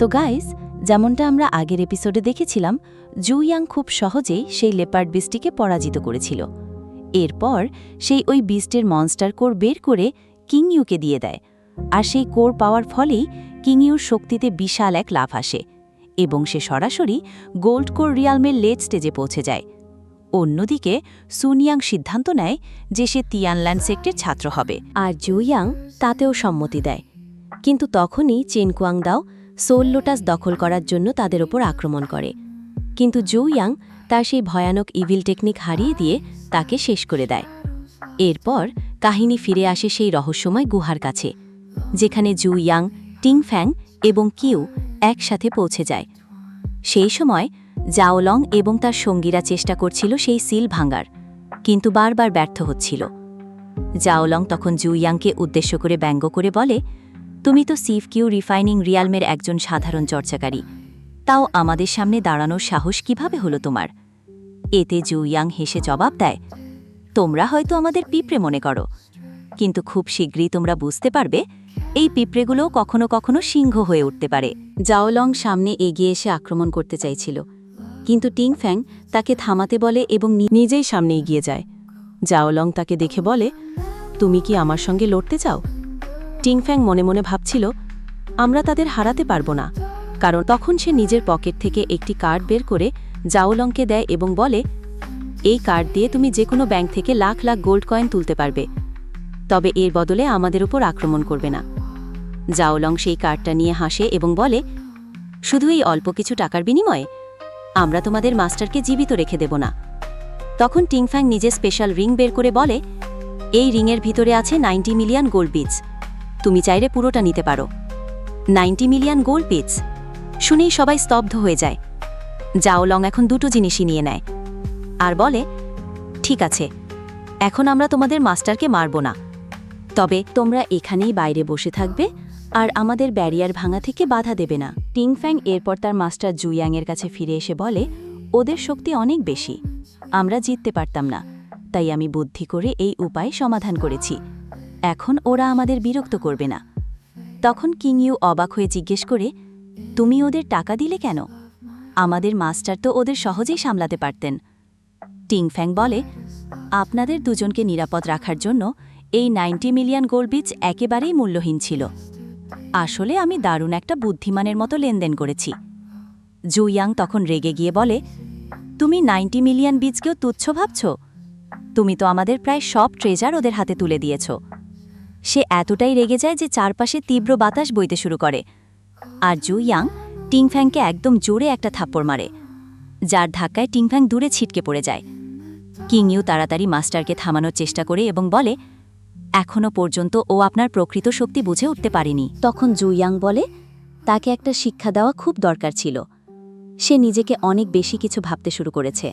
তো গাইস যেমনটা আমরা আগের এপিসোডে দেখেছিলাম, জুইয়াং খুব সহজেই সেই লেপার্ড বিস্টটিকে পরাজিত করেছিল। এরপর সেই ওই বিস্টের মনস্টার কোর বের করে কিংইউকে দিয়ে দেয়। আর সেই কোর পাওয়ার ফলেই কিংইউর শক্তিতে বিশাল এক লাভ আসে এবং সে সরাসরি গোল্ড কোর রিয়ালমের লেট স্টেজে পৌঁছে যায়। অন্যদিকে সুনিয়াং সিদ্ধান্ত নেয় যে সে তিয়ানল্যান্ড সেক্টের ছাত্র হবে। আর জুইয়াং তাতেও সম্মতি দেয়। কিন্তু তখনই চেনকুয়াং দাও সোল লোটাস দখল করার জন্য তাদের ওপর আক্রমণ করে। কিন্তু জুইয়াং তার সেই ভয়ানক ইভিল টেকনিক হারিয়ে দিয়ে তাকে শেষ করে দেয়। এরপর কাহিনী ফিরে আসে সেই রহস্যময় গুহার কাছে, যেখানে জু ইয়াং টিংফ্যাং এবং কিউ একসাথে পৌঁছে যায়। সেই সময় জাওলং এবং তার সঙ্গীরা চেষ্টা করছিল সেই সিল ভাঙার কিন্তু বারবার ব্যর্থ হচ্ছিল। জাওলং তখন জু ইয়াংকে উদ্দেশ্য করে ব্যঙ্গ করে বলে তুমি তো সিভ কিউ রিফাইনিং রিয়ালমের একজন সাধারণ চর্চাকারী। তাও আমাদের সামনে দাঁড়ানোর সাহস কীভাবে হলো তোমার? এতে জু ইয়াং হেসে জবাব দেয়, তোমরা হয়তো আমাদের পিঁপড়ে মনে করো, কিন্তু খুব শীঘ্রই তোমরা বুঝতে পারবে, এই পিঁপড়েগুলোও কখনো কখনো সিংহ হয়ে উঠতে পারে। জাওলং সামনে এগিয়ে এসে আক্রমণ করতে চাইছিল, কিন্তু টিং ফ্যাং তাকে থামাতে বলে এবং নিজেই সামনে এগিয়ে যায়। জাওলং তাকে দেখে বলে, তুমি কি আমার সঙ্গে লড়তে চাও? টিংফ্যাং মনে মনে ভাবছিল, আমরা তাদের হারাতে পারব না। কারণ তখন সে নিজের পকেট থেকে একটি কার্ড বের করে জাওলংকে দেয় এবং বলে, এই কার্ড দিয়ে তুমি যে কোনো ব্যাংক থেকে লাখ লাখ গোল্ড কয়েন তুলতে পারবে। তবে এর বদলে আমাদের উপর আক্রমণ করবে না। জাওলং সেই কার্ডটা নিয়ে হাসে এবং বলে, শুধু এই অল্প কিছু টাকার বিনিময়ে? আমরা তোমাদের মাস্টারকে জীবিত রেখে দেব না। তখন টিংফ্যাং নিজে স্পেশাল রিং বের করে বলে, এই রিংয়ের ভিতরে আছে নাইনটি মিলিয়ন গোল্ড বিটস। তুমি চাইলে পুরোটা নিতে পারো। নাইনটি মিলিয়ন গোল্ড বিটস শুনেই সবাই স্তব্ধ হয়ে যায়। জাওলং এখন দুটো জিনিসই নিয়ে নেয়। আর বলে, ঠিক আছে, এখন আমরা তোমাদের মাস্টারকে মারব না। তবে তোমরা এখানেই বাইরে বসে থাকবে আর আমাদের ব্যারিয়ার ভাঙা থেকে বাধা দেবে না। টিংফ্যাং এরপর তার মাস্টার জুয়াংয়ের কাছে ফিরে এসে বলে, ওদের শক্তি অনেক বেশি। আমরা জিততে পারতাম না। তাই আমি বুদ্ধি করে এই উপায় সমাধান করেছি। এখন ওরা আমাদের বিরক্ত করবে না। তখন কিংইউ অবাক হয়ে জিজ্ঞেস করে, তুমি ওদের টাকা দিলে কেন? আমাদের মাস্টার তো ওদের সহজেই সামলাতে পারতেন। টিংফ্যাং বলে, আপনাদের দুজনকে নিরাপদ রাখার জন্য এই নাইনটি মিলিয়ন গোল্ড বিচ একেবারেই মূল্যহীন ছিল। আসলে আমি দারুণ একটা বুদ্ধিমানের মতো লেনদেন করেছি। জুইয়াং তখন রেগে গিয়ে বলে, তুমি নাইনটি মিলিয়ন বীজকেও তুচ্ছ ভাবছ? তুমি তো আমাদের প্রায় সব ট্রেজার ওদের হাতে তুলে দিয়েছ। সে এতটাই রেগে যায় যে চারপাশে তীব্র বাতাস বইতে শুরু করে। আর জুইয়াং টিংফ্যাংকে একদম জোরে একটা থাপ্পড় মারে, যার ধাক্কায় টিংফ্যাং দূরে ছিটকে পড়ে যায়। কিংইউ তাড়াতাড়ি মাস্টারকে থামানোর চেষ্টা করে এবং বলে এখনও পর্যন্ত ও আপনার প্রকৃত শক্তি বুঝে উঠতে পারেনি। তখন জুইয়াং বলে, তাকে একটা শিক্ষা দেওয়া খুব দরকার ছিল। সে নিজেকে অনেক বেশি কিছু ভাবতে শুরু করেছে।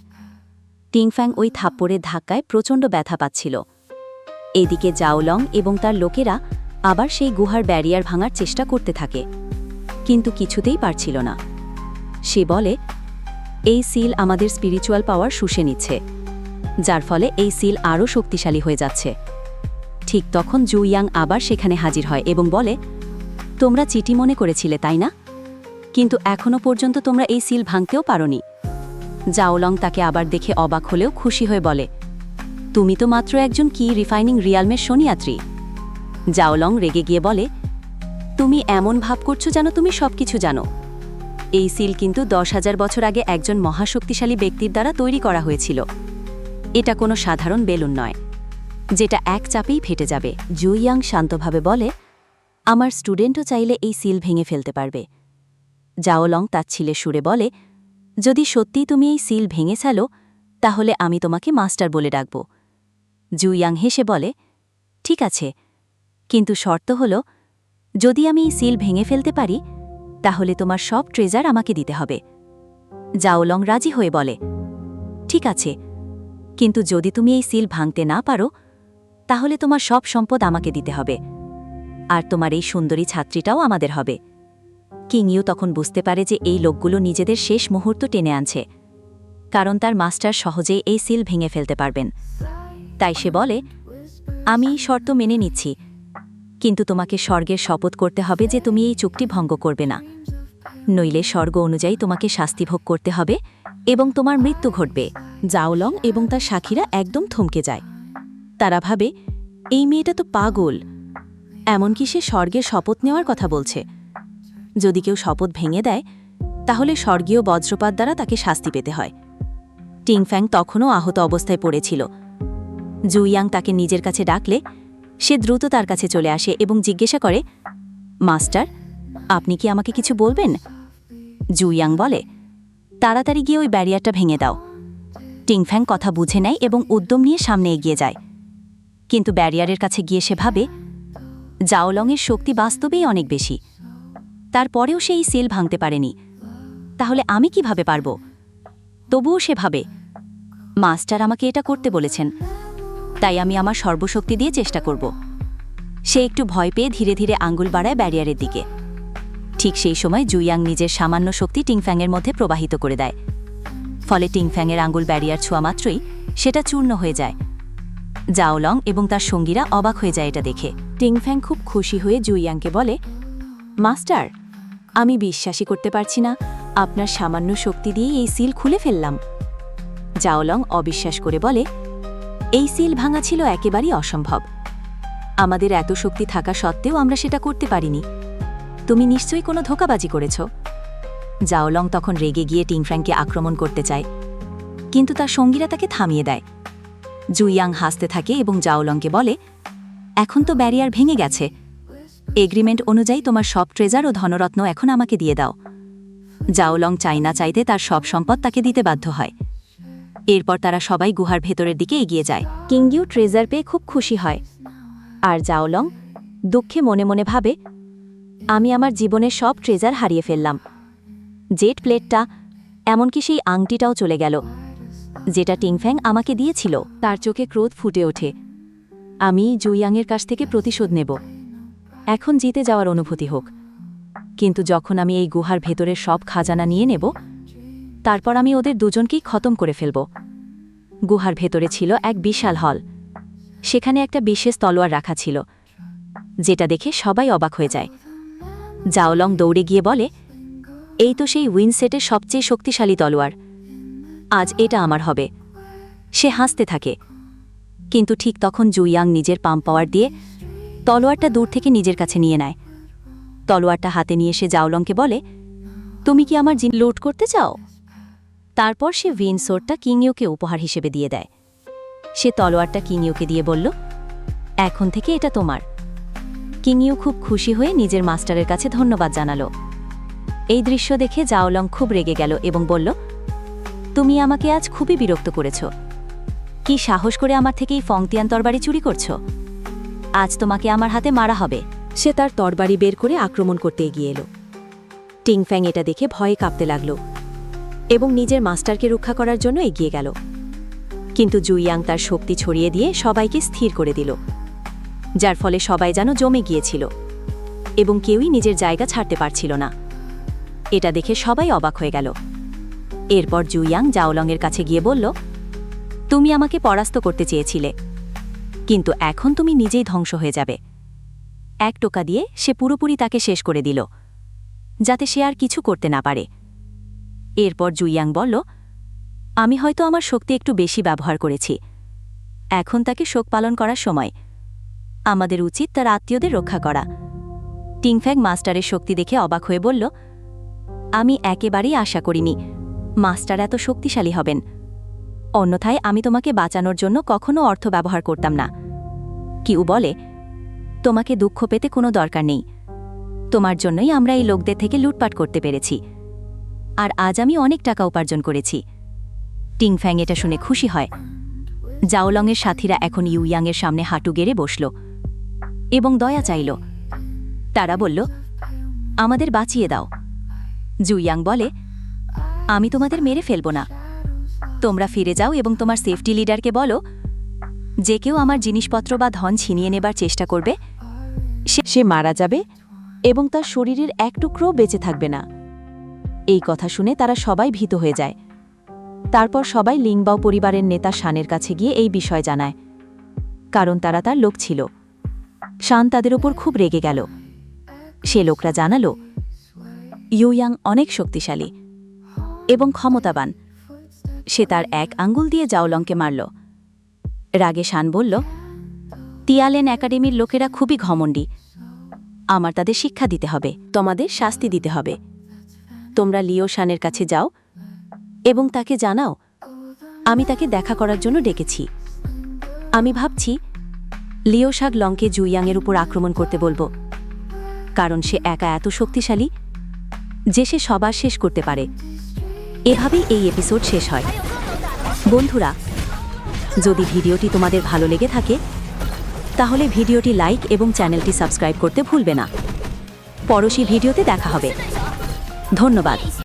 টিংফ্যাং ওই থাপ্পড়ের ধাক্কায় প্রচণ্ড ব্যথা পাচ্ছিল। এদিকে জাওলং এবং তার লোকেরা আবার সেই গুহার ব্যারিয়ার ভাঙার চেষ্টা করতে থাকে, কিন্তু কিছুতেই পারছিল না। সে বলে, এই সিল আমাদের স্পিরিচুয়াল পাওয়ার শুষে নিচ্ছে, যার ফলে এই সিল আরও শক্তিশালী হয়ে যাচ্ছে। ঠিক তখন জুইয়াং আবার সেখানে হাজির হয় এবং বলে, তোমরা চিঠি মনে করেছিলে, তাই না? কিন্তু এখনও পর্যন্ত তোমরা এই সিল ভাঙতেও পারোনি। জাওলং তাকে আবার দেখে অবাক হলেও খুশি হয়ে বলে তুমি তো মাত্র একজন কি রিফাইনিং রিয়ালমের শনিয়াত্রী। জাওলং রেগে গিয়ে বলে, তুমি এমন ভাব করছ যেন তুমি সবকিছু জানো। এই সিল কিন্তু দশ হাজার বছর আগে একজন মহাশক্তিশালী ব্যক্তির দ্বারা তৈরি করা হয়েছিল। এটা কোনো সাধারণ বেলুন নয়, যেটা এক চাপেই ফেটে যাবে। জুইয়াং শান্তভাবে বলে, আমার স্টুডেন্টও চাইলে এই সিল ভেঙে ফেলতে পারবে। জাওলং তাচ্ছিলে সুরে বলে, যদি সত্যিই তুমি এই সিল ভেঙে ফেলো, তাহলে আমি তোমাকে মাস্টার বলে ডাকব। জুইয়াং হেসে বলে, ঠিক আছে, কিন্তু শর্ত হল, যদি আমি এই সিল ভেঙে ফেলতে পারি, তাহলে তোমার সব ট্রেজার আমাকে দিতে হবে। জাওলং রাজি হয়ে বলে, ঠিক আছে, কিন্তু যদি তুমি এই সিল ভাঙতে না পারো, তাহলে তোমার সব সম্পদ আমাকে দিতে হবে, আর তোমার এই সুন্দরী ছাত্রীটাও আমাদের হবে। কিংইউ তখন বুঝতে পারে যে এই লোকগুলো নিজেদের শেষ মুহূর্ত টেনে আনছে, কারণ তার মাস্টার সহজেই এই সিল ভেঙে ফেলতে পারবেন। তাই সে বলে, আমি শর্ত মেনে নিচ্ছি, কিন্তু তোমাকে স্বর্গের শপথ করতে হবে যে তুমি এই চুক্তি ভঙ্গ করবে না। নইলে স্বর্গ অনুযায়ী তোমাকে শাস্তি ভোগ করতে হবে এবং তোমার মৃত্যু ঘটবে, জাওলং এবং তার সাক্ষীরা একদম থমকে যায়। তারা ভাবে, এই মেয়েটা তো পাগল। এমনকি সে স্বর্গের শপথ নেওয়ার কথা বলছে। যদি কেউ শপথ ভেঙে দেয়, তাহলে স্বর্গীয় বজ্রপাত দ্বারা তাকে শাস্তি পেতে হয়। টিংফ্যাং তখনও আহত অবস্থায় পড়েছিল। জুইয়াং তাকে নিজের কাছে ডাকলে সে দ্রুত তার কাছে চলে আসে এবং জিজ্ঞাসা করে, মাস্টার, আপনি কি আমাকে কিছু বলবেন? জুইয়াং বলে, তাড়াতাড়ি গিয়ে ওই ব্যারিয়ারটা ভেঙে দাও। টিংফ্যাং কথা বুঝে নেয় এবং উদ্যম নিয়ে সামনে এগিয়ে যায়। কিন্তু ব্যারিয়ারের কাছে গিয়ে সে ভাবে, জাওলংয়ের শক্তি বাস্তবেই অনেক বেশি। তারপরেও সে এই সেল ভাঙতে পারেনি। তাহলে আমি কীভাবে পারব? তবুও সে ভাবে, মাস্টার আমাকে এটা করতে বলেছেন। তাই আমি আমার সর্বশক্তি দিয়ে চেষ্টা করব। সে একটু ভয় পেয়ে ধীরে ধীরে আঙ্গুল বাড়ায় ব্যারিয়ারের দিকে। ঠিক সেই সময় জুইয়াং নিজের সামান্য শক্তি টিংফ্যাংয়ের মধ্যে প্রবাহিত করে দেয়। ফলে টিংফ্যাংয়ের আঙ্গুল ব্যারিয়ার ছোঁয়া মাত্রই সেটা চূর্ণ হয়ে যায়। জাওলং এবং তার সঙ্গীরা অবাক হয়ে যায় এটা দেখে। টিংফ্যাং খুব খুশি হয়ে জুইয়াংকে বলে, মাস্টার, আমি বিশ্বাসই করতে পারছি না। আপনার সামান্য শক্তি দিয়ে এই সিল খুলে ফেললাম। জাওলং অবিশ্বাস করে বলে এই সিল ভাঙা ছিল একেবারেই অসম্ভব। আমাদের এত শক্তি থাকা সত্ত্বেও আমরা সেটা করতে পারিনি। তুমি নিশ্চয়ই কোনো ধোকাবাজি করেছ। জাওলং তখন রেগে গিয়ে টিংফ্র্যাংকে আক্রমণ করতে চায়, কিন্তু তার সঙ্গীরা তাকে থামিয়ে দেয়। জুইয়াং হাসতে থাকে এবং জাওলংকে বলে, এখন তো ব্যারিয়ার ভেঙে গেছে। এগ্রিমেন্ট অনুযায়ী তোমার সব ট্রেজার ও ধনরত্ন এখন আমাকে দিয়ে দাও। জাওলং চাই না চাইতে তার সব সম্পদ তাকে দিতে বাধ্য হয়। এরপর তারা সবাই গুহার ভেতরের দিকে এগিয়ে যায়। কিংগিউ ট্রেজার পেয়ে খুব খুশি হয়। আর জাওলং দুঃখে মনে মনে ভাবে, আমি আমার জীবনের সব ট্রেজার হারিয়ে ফেললাম। জেট প্লেটটা, এমনকি সেই আংটিটাও চলে গেল, যেটা টিংফ্যাং আমাকে দিয়েছিল। তার চোখে ক্রোধ ফুটে ওঠে। আমি জুইয়াংয়ের কাছ থেকে প্রতিশোধ নেব। এখন জিতে যাওয়ার অনুভূতি হোক। কিন্তু যখন আমি এই গুহার ভেতরের সব খাজানা নিয়ে নেব তারপর আমি ওদের দুজনকেই খতম করে ফেলব। গুহার ভেতরে ছিল এক বিশাল হল। সেখানে একটা বিশেষ তলোয়ার রাখা ছিল, যেটা দেখে সবাই অবাক হয়ে যায়। জাওলং দৌড়ে গিয়ে বলে, এই তো সেই উইনসেটের সবচেয়ে শক্তিশালী তলোয়ার। আজ এটা আমার হবে। সে হাসতে থাকে। কিন্তু ঠিক তখন জুইয়াং নিজের পাম্প পাওয়ার দিয়ে তলোয়ারটা দূর থেকে নিজের কাছে নিয়ে নেয়। তলোয়ারটা হাতে নিয়ে সে জাওলংকে বলে, তুমি কি আমার জিন লোড করতে চাও? তারপর সে ভিনসোরটা কিংইউকে উপহার হিসেবে দিয়ে দেয়। সে তলোয়ারটা কিংইউকে দিয়ে বলল, এখন থেকে এটা তোমার। কিংইউ খুব খুশি হয়ে নিজের মাস্টারের কাছে ধন্যবাদ জানালো। এই দৃশ্য দেখে জাওলং খুব রেগে গেল এবং বলল, তুমি আমাকে আজ খুবই বিরক্ত করেছ। কি সাহস করে আমার থেকে এই ফংতিয়ান তরবারি চুরি করছ? আজ তোমাকে আমার হাতে মারা হবে। সে তার তরবারি বের করে আক্রমণ করতে এগিয়ে এলো। টিংফ্যাং এটা দেখে ভয়ে কাঁপতে লাগল। এবং নিজের মাস্টারকে রক্ষা করার জন্য এগিয়ে গেল। কিন্তু জুইয়াং তার শক্তি ছড়িয়ে দিয়ে সবাইকে স্থির করে দিল, যার ফলে সবাই যেন জমে গিয়েছিল এবং কেউই নিজের জায়গা ছাড়তে পারছিল না। এটা দেখে সবাই অবাক হয়ে গেল। এরপর জুইয়াং জাওলংয়ের কাছে গিয়ে বলল, তুমি আমাকে পরাস্ত করতে চেয়েছিলে, কিন্তু এখন তুমি নিজেই ধ্বংস হয়ে যাবে। এক টোকা দিয়ে সে পুরোপুরি তাকে শেষ করে দিল, যাতে সে আর কিছু করতে না পারে। এরপর জুইয়াং বলল, আমি হয়তো আমার শক্তি একটু বেশি ব্যবহার করেছি। এখন তাকে শোক পালন করার সময়। আমাদের উচিত তার আত্মীয়দের রক্ষা করা। টিংফ্যাং মাস্টারের শক্তি দেখে অবাক হয়ে বলল, আমি একেবারেই আশা করিনি। মাস্টার এত শক্তিশালী হবেন। অন্যথায় আমি তোমাকে বাঁচানোর জন্য কখনো অর্থ ব্যবহার করতাম না। কিউ বলে, তোমাকে দুঃখ পেতে কোনো দরকার নেই। তোমার জন্যই আমরা এই লোকদের থেকে লুটপাট করতে পেরেছি। আর আজ আমি অনেক টাকা উপার্জন করেছি। টিংফ্যাং এটা শুনে খুশি হয়। জাওলংয়ের সাথীরা এখন ইউয়াংয়ের সামনে হাঁটু গেড়ে বসল এবং দয়া চাইল। তারা বলল, আমাদের বাঁচিয়ে দাও। জুইয়াং বলে, আমি তোমাদের মেরে ফেলব না। তোমরা ফিরে যাও এবং তোমার সেফটি লিডারকে বলো, যে কেউ আমার জিনিসপত্র বা ধন ছিনিয়ে নেবার চেষ্টা করবে, সে- সে মারা যাবে এবং তার শরীরের এক টুকরোও বেঁচে থাকবে না। এই কথা শুনে তারা সবাই ভীত হয়ে যায়। তারপর সবাই লিংবাও পরিবারের নেতা শানের কাছে গিয়ে এই বিষয় জানায়। কারণ তারা তার লোক ছিল। শান তাদের ওপর খুব রেগে গেল। সে লোকরা জানালো ইউয়াং অনেক শক্তিশালী এবং ক্ষমতাবান। সে তার এক আঙ্গুল দিয়ে জাওলংকে মারল। রাগে শান বলল, তিয়ালেন একাডেমির লোকেরা খুবই ঘমণ্ডী। আমার তাদের শিক্ষা দিতে হবে, তোমাদের শাস্তি দিতে হবে। তোমরা লিও শানের কাছে যাও এবং তাকে জানাও, আমি তাকে দেখা করার জন্য ডেকেছি। আমি ভাবছি, লিও শাগ লংকে জুইয়াংয়ের উপর আক্রমণ করতে বলব, কারণ সে একা এত শক্তিশালী যে সে সবার শেষ করতে পারে। এভাবেই এই এপিসোড শেষ হয়। বন্ধুরা, যদি ভিডিওটি তোমাদের ভালো লেগে থাকে, তাহলে ভিডিওটি লাইক এবং চ্যানেলটি সাবস্ক্রাইব করতে ভুলবে না। পরশী ভিডিওতে দেখা হবে। ধন্যবাদ।